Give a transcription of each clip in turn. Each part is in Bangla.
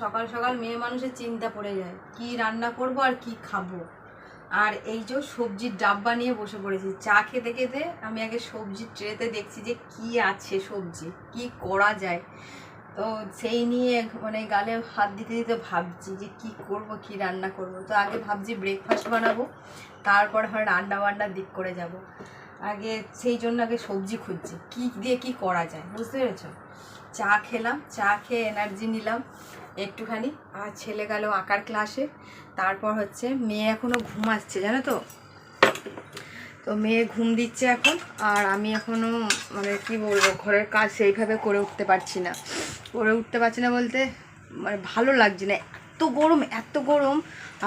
সকাল সকাল মেয়ে মানুষের চিন্তা পড়ে যায়, কি রান্না করব আর কি খাব? আর এই যে সবজির ডাব্বা নিয়ে বসে পড়েছি, চা খেতে খেতে আমি আগে সবজির ট্রেতে দেখছি যে কি আছে সবজি, কি করা যায়? তো সেই নিয়ে মানে গালে হাত দিতে দিতে ভাবছি যে কি করব, কি রান্না করব? তো আগে ভাবছি ব্রেকফাস্ট বানাবো, তারপর হয় রান্না বান্নার দিক করে যাব। আগে সেই জন্য আগে সবজি খুঁজছি, কি দিয়ে কি করা যায়, বুঝতে পেরেছ? চা খেলাম, চা খেয়ে এনার্জি নিলাম একটুখানি। আর ছেলে গেল আঁকার ক্লাসে তারপর হচ্ছে মেয়ে এখনও ঘুমাচ্ছে জানো তো? তো মেয়ে ঘুম দিচ্ছে এখন। আর আমি এখনও মানে কি বলব, ঘরের কাজ সেইভাবে করে উঠতে পারছি না। করে উঠতে পারছি না বলতে মানে ভালো লাগছে না। এত গরম এত গরম।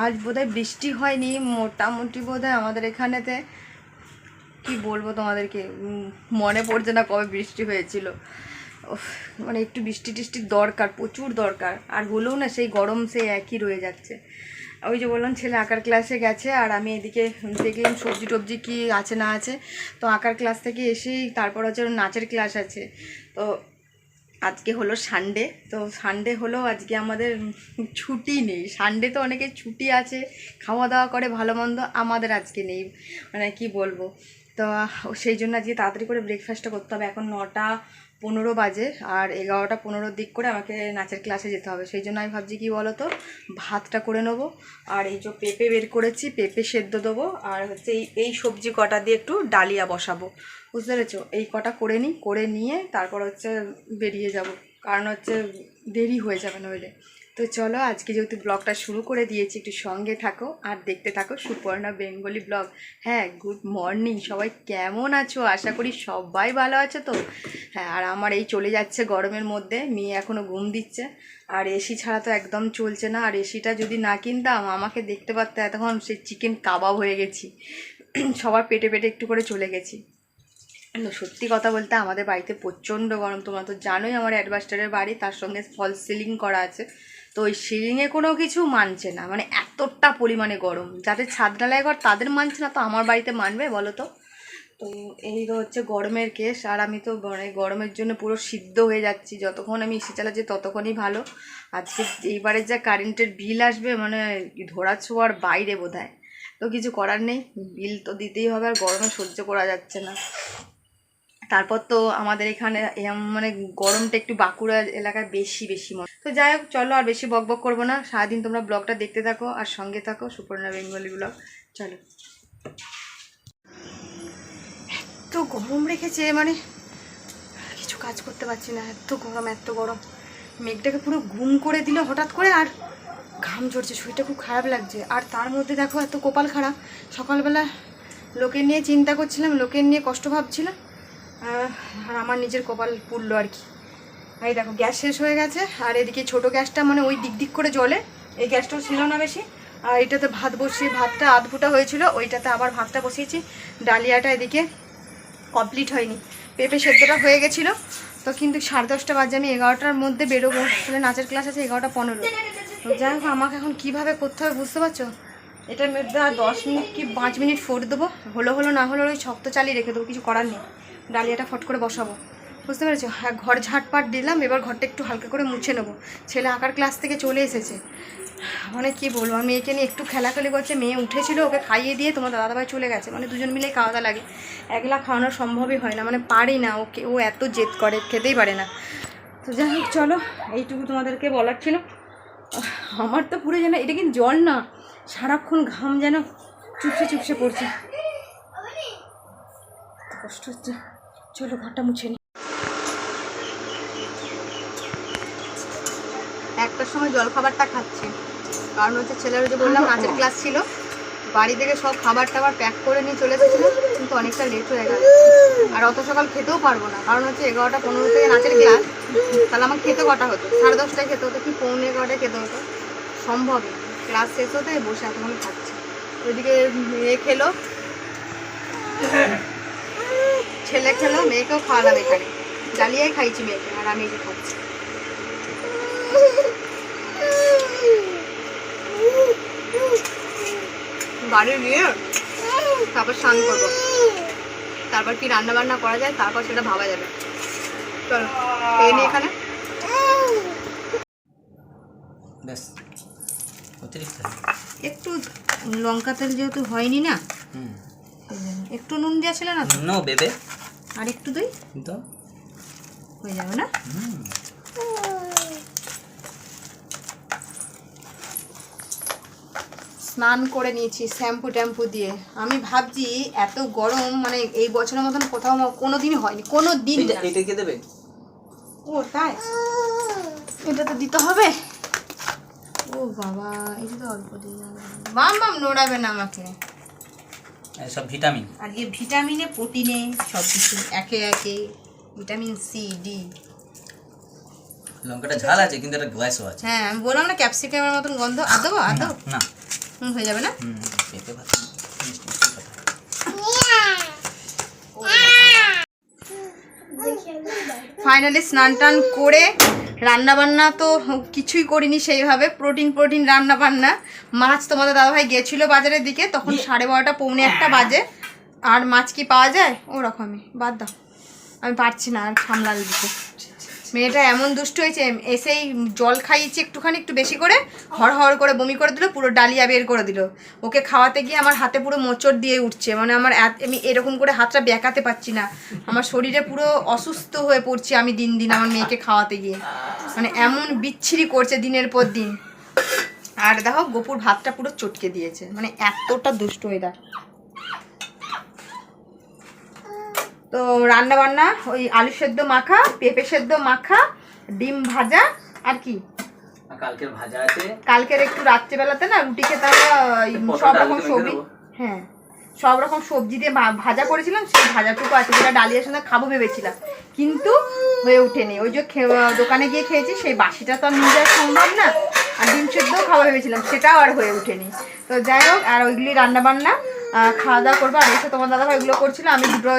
আজ বোধহয় বৃষ্টি হয়নি, মোটামুটি বোধহয় আমাদের এখানেতে। কি বলব তোমাদেরকে মনে পড়ছে না কবে বৃষ্টি হয়েছিল। মানে একটু বৃষ্টি টিষ্টির দরকার, প্রচুর দরকার। আর হলেও না সেই গরম সেই একই রয়ে যাচ্ছে। ওই যে বললাম, ছেলে আঁকার ক্লাসে গেছে, আর আমি এদিকে দেখলাম সবজি টবজি কি আছে না আছে। তো আঁকার ক্লাস থেকে এসেই তারপর হচ্ছে নাচের ক্লাস আছে। তো আজকে হলো সানডে তো সানডে হলো আজকে আমাদের ছুটি নেই। সানডে তো অনেকে ছুটি আছে, খাওয়া দাওয়া করে, ভালো মন্দ আমাদের আজকে নেই। মানে কি বলব? তো সেই জন্য আজকে তাড়াতাড়ি করে ব্রেকফাস্টটা করতে হবে। এখন নটা পনেরো বাজে আর এগারোটা পনেরোর দিক করে আমাকে নাচের ক্লাসে যেতে হবে। সেই জন্য আমি ভাবছি কি বলো তো ভাতটা করে নেব আর এই যে পেঁপে বের করেছি, পেঁপে সেদ্ধ দেবো আর হচ্ছে এই এই সবজি কটা দিয়ে একটু ডালিয়া বসাবো। বুঝতে পেরেছ? এই কটা করে নিই, করে নিয়ে তারপর হচ্ছে বেরিয়ে যাব। কারণ হচ্ছে দেরি হয়ে যাবে নইলে। তো চলো আজকে যেহেতু ব্লগটা শুরু করে দিয়েছি, একটু সঙ্গে থাকো আর দেখতে থাকো সুপর্ণা বেঙ্গলি ব্লগ হ্যাঁ গুড মর্নিং সবাই কেমন আছো? আশা করি সবাই ভালো আছো তো? হ্যাঁ আর আমার এই চলে যাচ্ছে গরমের মধ্যে, মেয়ে এখনও ঘুম দিচ্ছে। আর এসি ছাড়া তো একদম চলছে না। আর এসিটা যদি না কিনতাম, আমাকে দেখতে পারতে এতক্ষণ সেই চিকেন কাবাব হয়ে গেছি। সবার পেটে পেটে একটু করে চলে গেছি। সত্যি কথা বলতে আমাদের বাড়িতে প্রচণ্ড গরম। তোমরা তো জানোই আমার অ্যাডভাস্টারের বাড়ি, তার সঙ্গে ফল সিলিং করা আছে। তো ওই সিলিংয়ে কোনো কিছু মানছে না। মানে এতটা পরিমাণে গরম। যাদের ছাদ ঢালাই ঘর, তাদের মানছে না। তো আমার বাড়িতে মানবে, বলো তো? তো এই হচ্ছে গরমের কেস আর আমি তো মানে গরমের জন্য পুরো সিদ্ধ হয়ে যাচ্ছি। যতক্ষণ আমি এসি চালাচ্ছি, ততক্ষণই ভালো। আজকে এইবারে যা কারেন্টের বিল আসবে মানে ধরা ছোঁয়ার বাইরে বোধ তো কিছু করার নেই বিল তো দিতেই হবে, আর গরমে সহ্য করা যাচ্ছে না। তারপর তো আমাদের এখানে মানে গরমটা একটু বাঁকুড়া এলাকায় বেশি বেশি মনে তো যাই হোক, চলো আর বেশি বক বক করব না। সারাদিন তোমরা ব্লগটা দেখতে থাকো, আর সঙ্গে থাকো, সুপর্ণা বেঙ্গলি ব্লগ। চলো। এত গরম রেখেছে মানে কিছু কাজ করতে পারছি না, এত গরম এত গরম। মেঘটাকে পুরো ঘুম করে দিল হঠাৎ করে, আর ঘাম ঝরছে, শরীরটা খুব খারাপ লাগছে। আর তার মধ্যে দেখো, এত কপাল খারাপ। সকালবেলা লোকের নিয়ে চিন্তা করছিলাম লোকের নিয়ে কষ্ট ভাবছিলাম আর আমার নিজের কপাল পুড়লো আর কি। এই দেখো, গ্যাস শেষ হয়ে গেছে, আর এদিকে ছোট গ্যাসটা মানে ওই দিক দিক করে জ্বলে, এই গ্যাসটাও ছিল না বেশি। আর এটাতে ভাত বসিয়ে, ভাতটা আধ ফুটা হয়েছিল, ওইটাতে আবার ভাতটা বসিয়েছি। ডালিয়াটা এদিকে কমপ্লিট হয়নি। পেঁপে সেদ্ধটা হয়ে গেছিল। তো কিন্তু সাড়ে দশটা বাজে, আমি এগারোটার মধ্যে বেরোবো। তাহলে নাচের ক্লাস আছে এগারোটা পনেরো। তো যাই হোক, আমাকে এখন কীভাবে করতে হবে বুঝতে পারছ? এটার মধ্যে আর দশ মিনিট কি পাঁচ মিনিট ফোট দেবো? হলো হলো না হলো ওই শক্ত চালিয়ে রেখে দেবো, কিছু করার নেই। ডালিয়াটা ফট করে বসাবো। বুঝতে পেরেছ? হ্যাঁ ঘর ঝাটপাট দিলাম, এবার ঘরটা একটু হালকা করে মুছে নেব। ছেলে আঁকার ক্লাস থেকে চলে এসেছে। মানে কি বলব আমি মেয়েকে নিয়ে একটু খেলাখেলি করছে, মেয়ে উঠেছিল, ওকে খাইয়ে দিয়ে তোমার দাদাভাই চলে গেছে। মানে দুজন মিলেই খাওয়া দাওয়া লাগে। একলা খাওয়ানো সম্ভবই হয় না মানে পারি না ওকে, ও এত জেদ করে, খেতেই পারে না। তো যাই হোক, চলো, এইটুকু তোমাদেরকে বলার ছিল। আমার তো পুরো যেন, এটা কিন্তু জল না, সারাক্ষণ ঘাম যেন চুপসে চুপসে পড়ছে। কষ্ট হচ্ছে। চলো, ঘরটা মুছে নি। একটার সময় জল খাবারটা খাচ্ছি। কারণ হচ্ছে ছেলের যে বললাম নাচের ক্লাস ছিল। বাড়ি থেকে সব খাবার টাবার প্যাক করে নিয়ে চলে এসেছিল, কিন্তু অনেকটা লেট হয়ে গেল। আর অত সকাল খেতেও পারব না, কারণ হচ্ছে এগারোটা পনেরো থেকে নাচের ক্লাস তাহলে আমার খেতে কটা হতো? সাড়ে দশটায় খেতে হতো, কি পৌনে এগারোটায় খেতে হতো? সম্ভব ক্লাস শেষ হতে বসে এতক্ষণ খাচ্ছি। ওইদিকে মেয়ে খেলো। ছেলে খেলো, মেয়েকেও খাওয়ালাম এখানে। জ্বালিয়াই খাইছি মেয়েকে, আর আমি একে খাচ্ছি। বাড়ি গিয়ে তারপর স্নান করব। তারপর কি রান্না বান্না করা যায় তারপর সেটা ভাবা যাবে। চলো খেয়ে নি এখানে। ব্যাস অতিরিক্ত। একটু লঙ্কা তেল যেহেতু হয়নি না। একটু নুন দেওয়া ছিল না নো বেবে। আর একটু দই? তো হয়ে যাবে না? স্নান করে নিয়েছি শ্যাম্পু ট্যাম্পু দিয়ে। আমি ভাবছি এত গরম মানে এই বছরের মতন কোথাও কোনো দিনই হয়নি কোনো দিন। এইটা কে দেবে? ও তাই? এটা তো দিতে হবে। ও বাবা এটা তো অল্প যাবে। বাম বাম নোড়াবে না আমাকে। এই সব ভিটামিন। আর এই ভিটামিনে প্রোটিনে সব কিছু একে একে ভিটামিন সি ডি। লঙ্কাটা ঝাল আছে কিন্তু এটা গ্যাসও আছে। হ্যাঁ আমি বললাম না ক্যাপসিকামের মতন গন্ধ। আদৌ আদৌ না। হয়ে যাবে না? ফাইনালি স্নান টান করে রান্না বান্না তো কিছুই করিনি সেইভাবে প্রোটিন প্রোটিন রান্না বান্না মাছ তোমাদের দাদাভাই গেছিল বাজারের দিকে তখন সাড়ে বারোটা পৌনে একটা বাজে। আর মাছ কি পাওয়া যায়? ওরকমই বাদ দাও। আমি পারছি না আর সামলাল দিতে মেয়েটা এমন দুষ্ট হয়েছে, এসেই জল খাইয়েছি একটুখানি, একটু বেশি করে হড় হড় করে বমি করে দিল, পুরো ডালিয়া বের করে দিল। ওকে খাওয়াতে গিয়ে আমার হাতে পুরো মোচড় দিয়ে উঠছে মানে আমার আমি এরকম করে হাতটা বেঁকাতে পারছি না। আমার শরীরে পুরো অসুস্থ হয়ে পড়ছি আমি দিন দিন আমার মেয়েকে খাওয়াতে গিয়ে। মানে এমন বিচ্ছিরি করছে দিনের পর দিন। আর দেখো, গোপুর ভাতটা পুরো চটকে দিয়েছে মানে এতটা দুষ্ট হয়ে দেয় তো রান্না বান্না ওই আলু সেদ্ধ মাখা পেঁপে সেদ্ধ মাখা ডিম ভাজা আর কি? কালকের ভাজা আছে। কালকের একটু রাত্রিবেলাতে না রুটি খেতে আমরা সব রকম সবজি হ্যাঁ সব রকম সবজি দিয়ে ভাজা করেছিলাম সেই ভাজাটুকু আছে যেটা ডালিয়ার সঙ্গে খাব ভেবেছিলাম। কিন্তু হয়ে ওঠেনি। ওই যে দোকানে গিয়ে খেয়েছি সেই বাসিটা তো আর নিয়ে যাওয়া সম্ভব না। আর ডিম সেদ্ধও খাওয়া ভেবেছিলাম সেটাও আর হয়ে ওঠেনি। তো যাই হোক আর ওইগুলি রান্না বান্না খাওয়া দাওয়া করব। আর এসে তোমার দাদা ওইগুলো করছিল আমি দুটো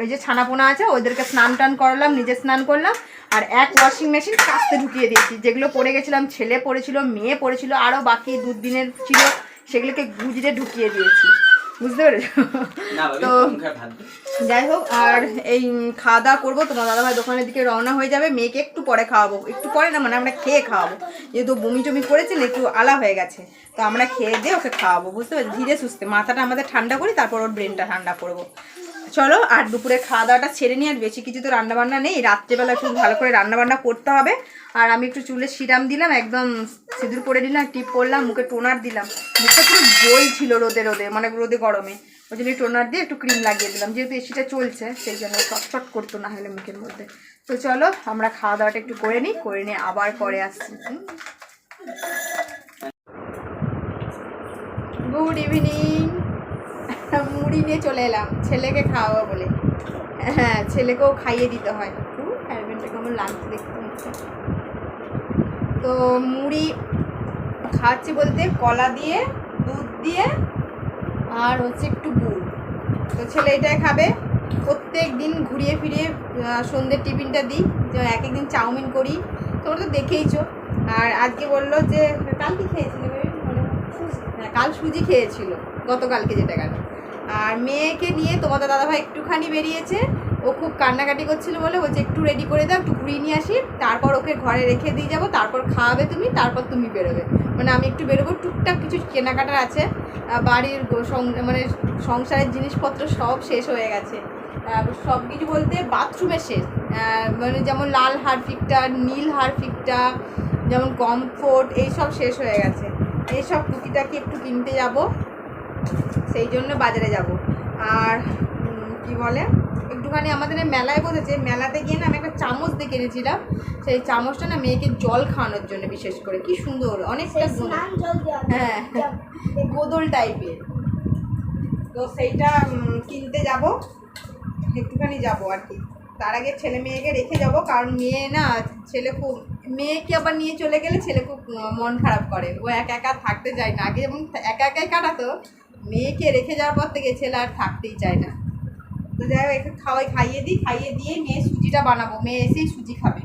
ওই যে ছানাপোনা আছে ওদেরকে স্নান টান করালাম নিজে স্নান করলাম আর এক ওয়াশিং মেশিন কাস্তে ঢুকিয়ে দিয়েছি। যেগুলো পরে গেছিলাম ছেলে পড়েছিল মেয়ে পড়েছিল আরও বাকি দুদিনের ছিল সেগুলোকে গুজরে ঢুকিয়ে দিয়েছি। বুঝতে পেরেছ? তো। যাই হোক আর এই খাওয়া দাওয়া করব তোমার দাদাভাই দোকানের দিকে রওনা হয়ে যাবে মেয়েকে একটু পরে খাওয়াবো। একটু পরে না মানে আমরা খেয়ে খাওয়াবো। যেহেতু বমি টমি করেছে না একটু আলা হয়ে গেছে। তো আমরা খেয়ে দিয়ে ওকে খাওয়াবো বুঝতে পারছি? ধীরে সুস্থে মাথাটা আমাদের ঠান্ডা করি তারপর ওর ব্রেনটা ঠান্ডা করব। চলো, আর দুপুরে খাওয়া দাওয়াটা ছেড়ে নিয়ে আর বেশি কিছু তো রান্নাবান্না নেই। রাত্রেবেলা একটু ভালো করে রান্নাবান্না করতে হবে। আর আমি একটু চুলে সিরাম দিলাম, একদম সিঁদুর পরে দিলাম টিপ পরলাম, মুখে টোনার দিলাম। মুখটা পুরো জল ছিল রোদে রোদে মানে রোদে গরমে। ওই জন্য টোনার দিয়ে একটু ক্রিম লাগিয়ে দিলাম। যেহেতু এসিটা চলছে, সেই জন্য চটচট করতো না হলে মুখের মধ্যে। তো চলো, আমরা খাওয়া দাওয়াটা একটু করে নিই, করে নিয়ে আবার পরে আসছি। Good evening. মুড়ি নিয়ে চলে এলাম, ছেলেকে খাওয়াবো বলে। হ্যাঁ ছেলেকেও খাইয়ে দিতে হয়। হ্যারবেনটা কেমন লাগছে দেখতে। তো মুড়ি খাচ্ছি বলতে কলা দিয়ে, দুধ দিয়ে, আর হচ্ছে একটু গুড়। তো ছেলে এটাই খাবে। প্রত্যেক দিন ঘুরিয়ে ফিরিয়ে সন্ধ্যের টিফিনটা দিই। যে এক একদিন চাউমিন করি। তোমরা তো দেখেইছো। আর আজকে বলল যে কাল কি খেয়েছিল হ্যাঁ কাল সুজি খেয়েছিল। গতকালকে যেটা গেল। আর মেয়েকে নিয়ে তোমাদের দাদাভাই একটুখানি বেরিয়েছে। ও খুব কান্নাকাটি করছিল বলে বলছে, একটু রেডি করে দাও, একটু ঘুরিয়ে নিয়ে আসি। তারপর ওকে ঘরে রেখে দিয়ে যাব, তারপর খাওয়াবে তুমি, তারপর তুমি বেরোবে। মানে আমি একটু বেরোবো, টুকটাক কিছু কেনাকাটার আছে। বাড়ির মানে সংসারের জিনিসপত্র সব শেষ হয়ে গেছে। সব কিছু বলতে বাথরুমে শেষ। মানে যেমন লাল হারফিকটা নীল হারফিকটা যেমন কমফোর্ট এইসব শেষ হয়ে গেছে। এইসব টুকিটাকি একটু কিনতে যাব। সেই জন্য বাজারে যাব। আর কি বলে? একটুখানি আমাদের মেলায় বসেছে মেলাতে গিয়ে না আমি একটা চামচ দেখে এনেছিলাম সেই চামচটা না মেয়েকে জল খাওয়ানোর জন্য বিশেষ করে। কি সুন্দর অনেকটা গুণ হ্যাঁ গোদল টাইপের। তো সেইটা কিনতে যাব। একটুখানি যাব আর কি। তার আগে ছেলে মেয়েকে রেখে যাব কারণ মেয়ে না ছেলে খুব মেয়েকে আবার নিয়ে চলে গেলে ছেলে খুব মন খারাপ করে। ও একা একা থাকতে চায় না। আগে যেমন একা একাই কাটাতো মেয়েকে রেখে যাওয়ার পর থেকে ছেলে আর থাকতেই চায় না। তো যাই হোক, একটু খাওয়াই খাইয়ে দিই, খাইয়ে দিয়ে মেয়ে সুজিটা বানাবো। মেয়ে এসেই সুজি খাবে।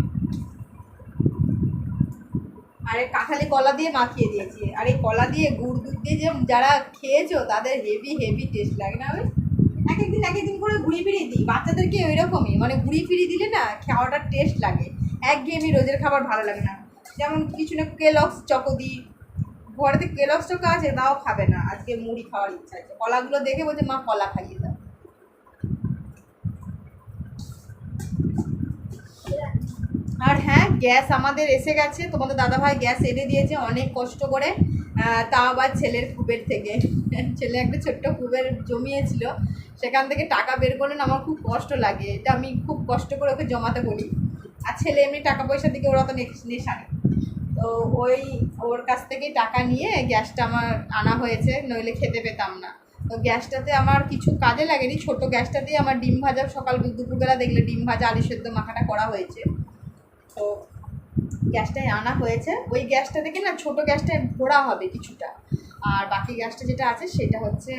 আর কাঁঠালি কলা দিয়ে মাখিয়ে দিয়েছি। আর এই কলা দিয়ে গুড় দুধ দিয়ে যে যারা খেয়েছো, তাদের হেভি হেভি টেস্ট লাগে না ওই এক একদিন এক একদিন করে ঘুরিয়ে ফিরিয়ে দিই। বাচ্চাদেরকে ওই রকমই মানে ঘুরিয়ে ফিরিয়ে দিলে না খাওয়াটার টেস্ট লাগে। একঘেয়েমি রোজের খাবার ভালো লাগে না। যেমন কিছু না কেলক্স চকো দিই ঘরেতে কেলক্স চকো আছে, তাও খাবে না। আজকে মুড়ি খাওয়ার ইচ্ছা আছে। কলাগুলো দেখে বলছে, মা, কলা খাইয়ে দাও। আর হ্যাঁ গ্যাস আমাদের এসে গেছে। তোমাদের দাদাভাই গ্যাস এনে দিয়েছে অনেক কষ্ট করে। তাও আবার ছেলের কুবের থেকে। ছেলে একটা ছোট্ট কুবের জমিয়েছিল। সেখান থেকে টাকা বের করলেন আমার খুব কষ্ট লাগে। এটা আমি খুব কষ্ট করে ওকে জমাতে বলি। আর ছেলে এমনি টাকা পয়সার দিকে ওরা তো নেশা নেই। তো ওই ওর কাছ থেকেই টাকা নিয়ে গ্যাসটা আমার আনা হয়েছে, নইলে খেতে পেতাম না। তো গ্যাসটাতে আমার কিছু কাজে লাগেনি, ছোট গ্যাসটাতেই আমার ডিম ভাজা সকাল দুপুরবেলা দেখলে ডিম ভাজা, আলু সেদ্ধ, মাখাটা করা হয়েছে। তো গ্যাসটাই আনা হয়েছে। ওই গ্যাসটা থেকে না ছোট গ্যাসটায় ভরা হবে কিছুটা। আর বাকি গ্যাসটা যেটা আছে সেটা হচ্ছে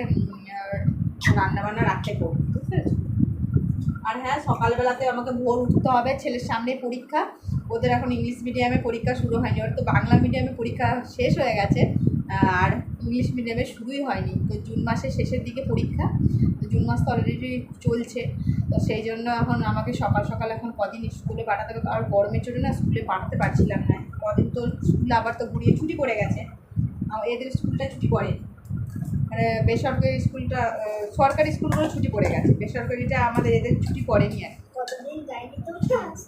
রান্নাবান্না রাখতে করব, বুঝতে? আর হ্যাঁ সকালবেলাতে আমাকে ভোর উঠতে হবে, ছেলের সামনে পরীক্ষা। ওদের এখন ইংলিশ মিডিয়ামে পরীক্ষা শুরু হয়নি। ওর তো বাংলা মিডিয়ামে পরীক্ষা শেষ হয়ে গেছে। আর ইংলিশ মিডিয়ামে শুরুই হয়নি। তো জুন মাসের শেষের দিকে পরীক্ষা। তো জুন মাস তো অলরেডি চলছে। তো সেই জন্য এখন আমাকে সকাল সকাল এখন কদিন স্কুলে পাঠাতে হবে। আর গরমের জন্য না স্কুলে পাঠাতে পারছিলাম না। কদিন তো স্কুলে আবার তো ঘুরিয়ে ছুটি পড়ে গেছে। এদের স্কুলটা ছুটি পড়ে মানে বেসরকারি স্কুলটা সরকারি স্কুলগুলো ছুটি পড়ে গেছে। বেসরকারিটা আমাদের এদের ছুটি পড়েনি আর কতদিন যাইনি তো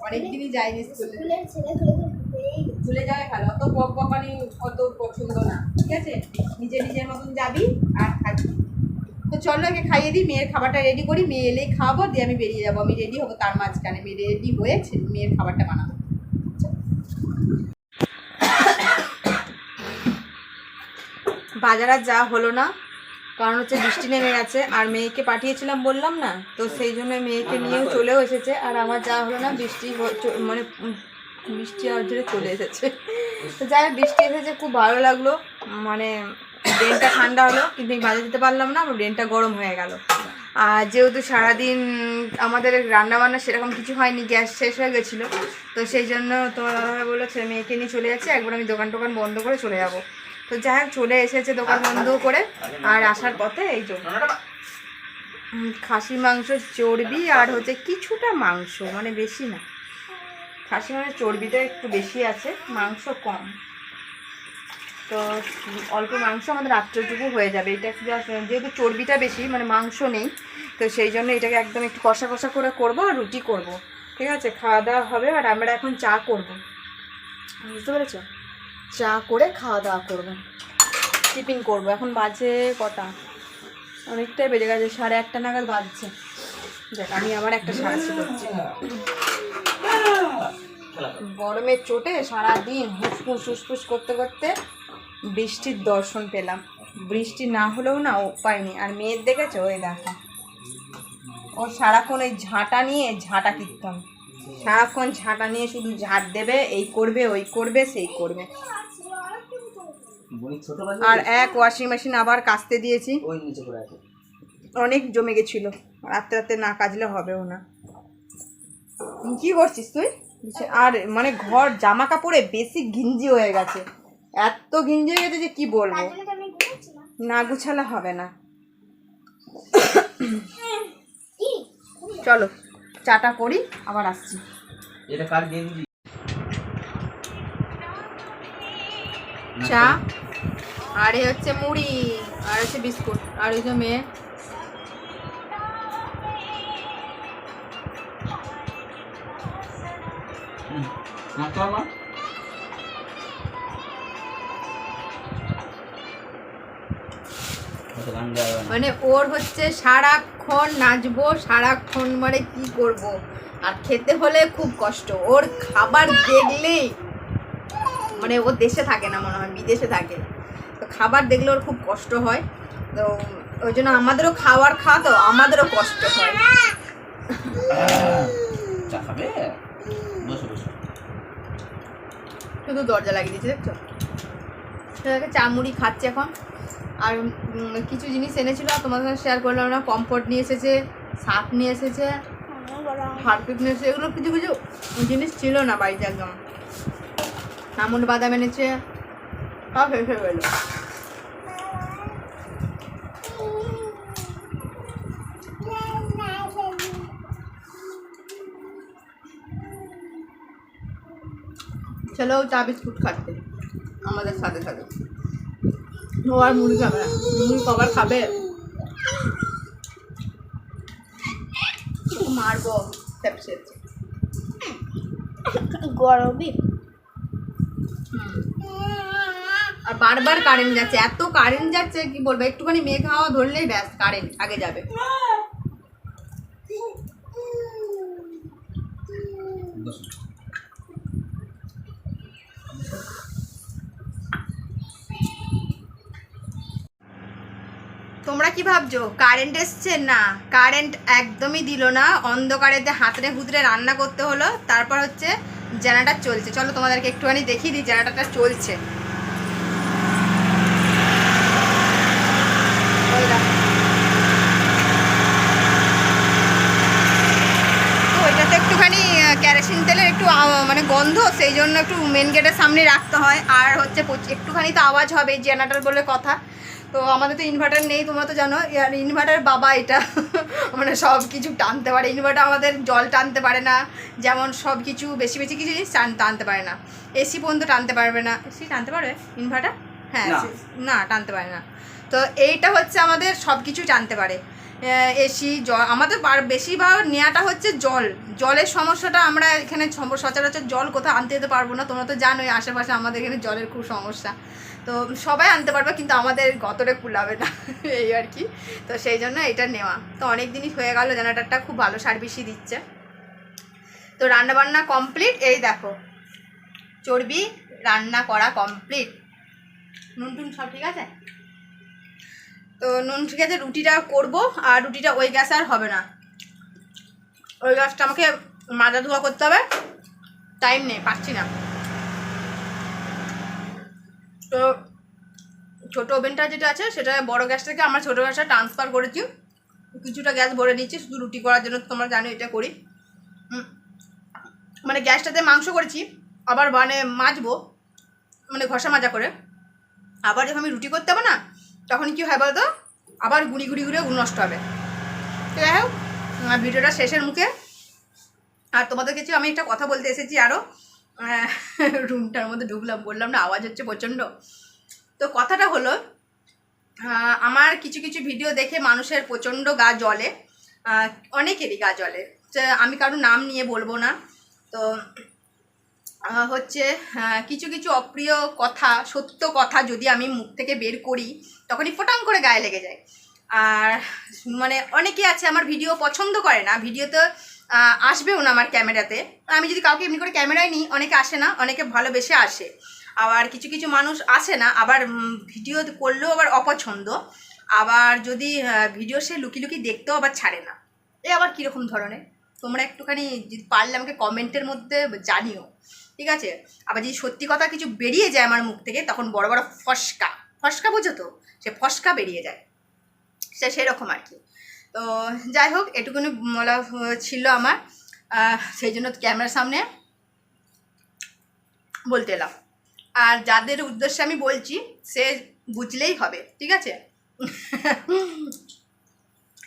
অনেকদিনই যাইনি স্কুলে স্কুলের ছেলেগুলো। ভুলে যাওয়াই ভালো অত বক বকানি অত পছন্দ না ঠিক আছে? নিজে নিজের মতন যাবি আর থাকবি তো চলো আগে খাইয়ে দিই মেয়ের খাবারটা রেডি করি মেয়ে এলেই খাওয়াবো দিয়ে আমি বেরিয়ে যাব। আমি রেডি হব তার মাঝখানে। মেয়ে রেডি হয়েছে মেয়ের খাবারটা বানাবো। বাজার যা হলো না। কারণ হচ্ছে বৃষ্টি নেমে গেছে। আর মেয়েকে পাঠিয়েছিলাম, বললাম না। তো সেই জন্য মেয়েকে নিয়েও চলেও এসেছে। আর আমার যা হলো না, বৃষ্টি মানে বৃষ্টি আর জোরে চলে এসেছে। তো যাই বৃষ্টি এসেছে, খুব ভালো লাগল। মানে ব্রেনটা ঠান্ডা হলো, কিন্তু আমি বাজে দিতে পারলাম না, আমার ব্রেনটা গরম হয়ে গেল। আর যেহেতু সারাদিন আমাদের রান্না বান্না সেরকম কিছু হয়নি, গ্যাস শেষ হয়ে গেছিল। তো সেই জন্য তোমার দাদাভাই বলল, ছেলে মেয়েকে নিয়ে চলে যাচ্ছে, একবার আমি দোকান টোকান বন্ধ করে চলে যাব। তো যাই হোক চলে এসেছে দোকান বন্ধ করে। আর আসার পথে এই জন্য খাসি মাংস চর্বি আর হচ্ছে কিছুটা মাংস মানে বেশি না। খাসি মাংসের চর্বিটা একটু বেশি আছে মাংস কম। তো অল্প মাংস আমাদের রাত্রেটুকু হয়ে যাবে। এটা একটু যেহেতু চর্বিটা বেশি মানে মাংস নেই তো সেই জন্য এটাকে একদম একটু কষা কষা করে করব আর রুটি করব। ঠিক আছে? খাওয়া দাওয়া হবে আর আমরা এখন চা করব। বুঝতে পেরেছ? চা করে খাওয়া দাওয়া করব। টিফিন করব। এখন বাজে কটা? অনেকটাই বেজে গেছে, সাড়ে একটা নাগাদ বাজছে। দেখ, আমি আমার একটা সারাশি করছি। গরমের চোটে সারাদিন হুসফুস হুসফুস করতে করতে বৃষ্টির দর্শন পেলাম। বৃষ্টি না হলেও না উপায় নেই। আর মেয়ের দেখেছ? ওই দেখো। ও সারাক্ষণ ওই ঝাঁটা নিয়ে ঝাঁটা কীর্তন। সারাক্ষণ ঝাঁটা নিয়ে শুধু ঝাঁট দেবে, এই করবে, ওই করবে, সেই করবে। আর এক ওয়াশিং মেশিন আবার কাচতে দিয়েছি। অনেক জমে গেছিল। রাত্রে রাত্রে না কাচলে হবেও না। কি করছিস তুই? আর মানে ঘর জামা কাপড়ে বেশি ঘিঞ্জি হয়ে গেছে। এত ঘিঞ্জি হয়ে গেছে যে কি বলব? না গুছালে হবে না। চলো চাটা করি আবার আসছি। এটা কার গেঞ্জি চা? আর এ হচ্ছে মুড়ি আর হচ্ছে বিস্কুট আর ওই যে মেয়ে। মানে ওর হচ্ছে সারাক্ষণ নাচবো সারাক্ষণ মানে কি করব? আর খেতে হলে খুব কষ্ট। ওর খাবার দেখলেই মানে ও দেশে থাকে না মনে হয় বিদেশে থাকে। খাবার দেখলে ওর খুব কষ্ট হয়। তো ওই জন্য আমাদেরও খাবার খাওয়া তো আমাদেরও কষ্ট হয়। চা খাবে? বসো বসো। শুধু দরজা লাগিয়ে দিয়েছে দেখছ? সেটাকে চা মুড়ি খাচ্ছে এখন। আর কিছু জিনিস এনেছিল তোমাদের সঙ্গে শেয়ার করলাম না কমফোর্ট নিয়ে এসেছে শাক নিয়ে এসেছে হারপিক নিয়ে এসেছে এগুলো কিছু কিছু জিনিস ছিল না বাড়িতে একদম। আমুল বাদাম এনেছে সব শেষ হয়ে গেলো। ছেলেও চা বিস্কুট খাচ্ছে আমাদের সাথে সাথে। ও আর মুড়ি খাবে না মুড়ি কবার খাবে? মারবো। গরমই। আর বারবার কারেন্ট যাচ্ছে এত কারেন্ট যাচ্ছে কি বলব একটুখানি মেঘ হাওয়া ধরলেই ব্যাস কারেন্ট আগে যাবে বসো ভাবছ কারেন্ট এসছে? না কারেন্ট একদমই দিল না। অন্ধকারেতে হাতড়ে হুতরে রান্না করতে হলো। তারপর হচ্ছে জেনারেটার চলছে। চলো তোমাদেরকে একটুখানি দেখিয়ে দিই জেনারেটারটা চলছে। ওইটাতে একটুখানি তেলের একটু মানে গন্ধ, সেই জন্য একটু মেন গেটের সামনে রাখতে হয়। আর হচ্ছে একটুখানি তো আওয়াজ হবে জেনারেটার বলে কথা। তো আমাদের তো ইনভার্টার নেই তোমরা তো জানো। আর ইনভার্টার বাবা এটা। মানে সব কিছু টানতে পারে। ইনভার্টার আমাদের জল টানতে পারে না। যেমন সব কিছু বেশি বেশি কিছু জিনিস টান- টানতে পারে না। এসি পর্যন্ত টানতে পারবে না। এসি টানতে পারবে? ইনভার্টার হ্যাঁ না। টানতে পারে না। তো এইটা হচ্ছে আমাদের সব কিছু টানতে পারে। এসি, জল। আমাদের বেশিরভাগ নেওয়াটা হচ্ছে জল। জলের সমস্যাটা আমরা এখানে সচরাচর জল কোথাও আনতে যেতে পারব না। তোমরা তো জানোই আশেপাশে আমাদের এখানে জলের খুব সমস্যা। তো সবাই আনতে পারবে, কিন্তু আমাদের গতরে কুলাবে না। এই আর কি। তো সেই জন্য এটা নেওয়া। তো অনেক দিনই হয়ে গেল, জেনারেটারটা খুব ভালো সার্ভিসই দিচ্ছে। তো রান্নাবান্না কমপ্লিট। এই দেখো, চর্বি রান্না করা কমপ্লিট। নুন টুন সব ঠিক আছে? তো নুন ঠিক আছে রুটিটা করব, আর রুটিটা ওই গ্যাসে আর হবে না। ওই গ্যাসটা আমাকে মাজা ধোয়া করতে হবে। টাইম নেই পাচ্ছি না। তো ছোটো ওভেনটা যেটা আছে, সেটা বড় গ্যাস থেকে আমরা ছোটো গ্যাসটা ট্রান্সফার করেছি। কিছুটা গ্যাস ভরে নিচ্ছি, শুধু রুটি করার জন্য তোমরা জানো এটা করি। মানে গ্যাসটাতে মাংস করেছি, আবার মানে মাজবো মানে ঘষা মাজা করে। আবার যখন আমি রুটি করতে হবে না তখন কি হয় বলতো? আবার গুড়ি গুড়ি গুড়ে নষ্ট হবে। যাই হোক ভিডিওটা শেষের মুখে। আর তোমাদের কাছে আমি একটা কথা বলতে এসেছি আরও রুমটার মধ্যে ঢুকলাম বললাম না আওয়াজ হচ্ছে প্রচণ্ড। তো কথাটা হলো আমার কিছু কিছু ভিডিও দেখে মানুষের প্রচণ্ড গা আহ, অনেকেরই গা জলে আমি কারও নাম নিয়ে বলব না। তো হচ্ছে কিছু কিছু অপ্রিয় কথা, সত্য কথা যদি আমি মুখ থেকে বের করি, তখনই ফোটাং করে গায়ে লেগে যায়। আর মানে অনেকে আছে আমার ভিডিও পছন্দ করে না ভিডিওতে আসবেও না আমার ক্যামেরাতে। আমি যদি কাউকে এমনি করে ক্যামেরায় নিই, অনেকে আসে না, অনেকে ভালোবেসে আসে। আবার কিছু কিছু মানুষ আসে না, আবার ভিডিও করলেও আবার অপছন্দ। আবার যদি ভিডিও সে লুকি লুকি দেখতেও আবার ছাড়ে না। এ আবার কীরকম ধরনের? তোমরা একটুখানি যদি পারলে আমাকে কমেন্টের মধ্যে জানিও। ঠিক আছে? আবার যদি সত্যি কথা কিছু বেরিয়ে যায় আমার মুখ থেকে, তখন বড় বড় ফসকা। ফসকা বোঝো তো? সে ফসকা বেরিয়ে যায়। সে সেরকম আর কি। তো যাই হোক, এটুকুনি বলা ছিল আমার। সেই জন্য ক্যামেরার সামনে বলতে এলাম। আর যাদের উদ্দেশ্যে আমি বলছি, সে বুঝলেই হবে, ঠিক আছে?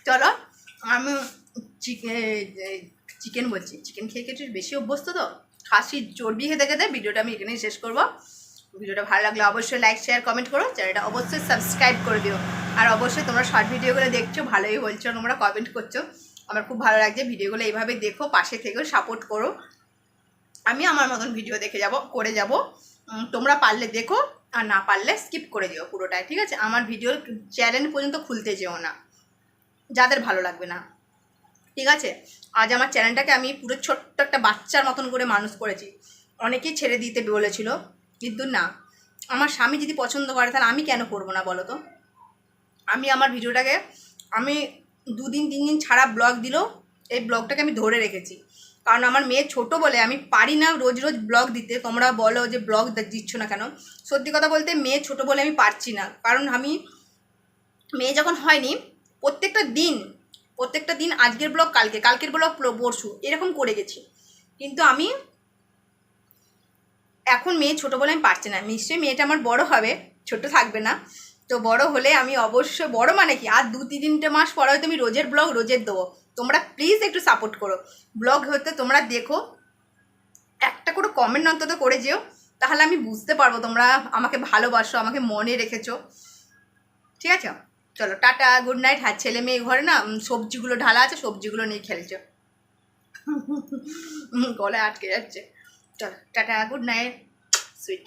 চলো আমি চিকেন বলছি। চিকেন খেয়ে খেয়ে বেশি অভ্যস্ত তো? খাসির চর্বি খেতে খেতে ভিডিওটা আমি এখানেই শেষ করব। ভিডিওটা ভালো লাগলে অবশ্যই লাইক শেয়ার কমেন্ট করো। চ্যানেলটা অবশ্যই সাবস্ক্রাইব করে দিও। আর অবশ্যই তোমরা শর্ট ভিডিওগুলো দেখছ, ভালোই বলছো, তোমরা কমেন্ট করছ। আমার খুব ভালো লাগছে। ভিডিওগুলো এইভাবে দেখো, পাশে থেকেও সাপোর্ট করো। আমি আমার মতন ভিডিও দেখে যাব, করে যাব। তোমরা পারলে দেখো, আর না পারলে স্কিপ করে দিও পুরোটাই, ঠিক আছে? আমার ভিডিও চ্যানেল পর্যন্ত খুলতে যেও না। যাদের ভালো লাগবে না। ঠিক আছে? আজ আমার চ্যানেলটাকে আমি পুরো ছোট্ট একটা বাচ্চার মতন করে মানুষ করেছি। অনেকেই ছেড়ে দিতে বলেছিল। কিন্তু না। আমার স্বামী যদি পছন্দ করে, তাহলে আমি কেন করব না বলো তো? আমি আমার ভিডিওটাকে, আমি দুদিন তিন দিন ছাড়া ব্লগ দিলেও এই ব্লগটাকে আমি ধরে রেখেছি। কারণ আমার মেয়ে ছোট বলে আমি পারি না রোজ রোজ ব্লগ দিতে। তোমরা বলো যে ব্লগ দিচ্ছ না কেন? সত্যি কথা বলতে মেয়ে ছোট বলে আমি পারছি না। কারণ আমি, মেয়ে যখন হয়নি, প্রত্যেকটা দিন প্রত্যেকটা দিন আজকের ব্লগ, কালকে, কালকের ব্লগ পরশু, এরকম করে গেছি। কিন্তু আমি এখন মেয়ে ছোটো বলে আমি পারছি না। নিশ্চয়ই মেয়েটা আমার বড় হবে, ছোট থাকবে না। তো বড় হলে আমি অবশ্যই বড় মানে কি? আর দু তিন তিনটে মাস পরে হয়তো আমি রোজের ব্লগ রোজের দেবো। তোমরা প্লিজ একটু সাপোর্ট করো। ব্লগ হতে তোমরা দেখো, একটা করে কমেন্ট অন্তত করে যেও। তাহলে আমি বুঝতে পারব তোমরা আমাকে ভালোবাসো, আমাকে মনে রেখেছো। ঠিক আছে? চলো, টাটা গুড নাইট হ্যাঁ ছেলে মেয়ে ঘরে না সবজিগুলো, ঢালা আছে, সবজিগুলো নিয়ে খেলছে। গলায় আটকে যাচ্ছে। চলো, টাটা গুড নাইট সুইট